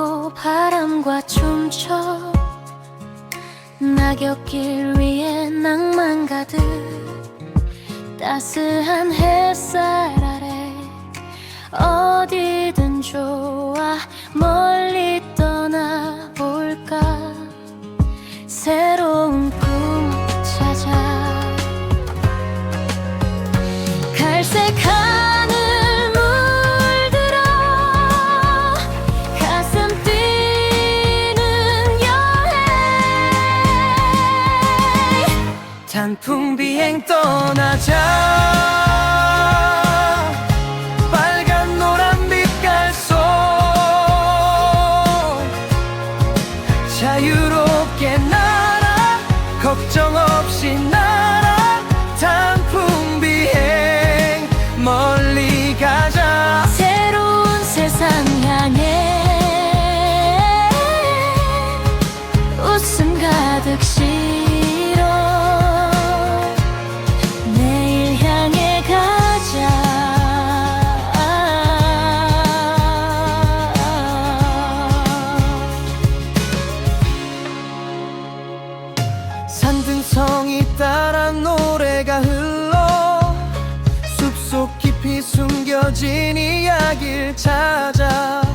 안고 바람과 춤춰. 낙엽길 위에 낭만 가득. 따스한 햇살 아래 어디든 좋아. 멀리 단풍 비행 떠나자. 빨간 노란 빛깔 속. 자유롭게 날아. 걱정 없이 날아. 단풍 비행 멀리 가자. 새로운 세상 향해 웃음 가득 실 산등성이 따라 노래가 흘러 숲속 깊이 숨겨진 이야기를 찾아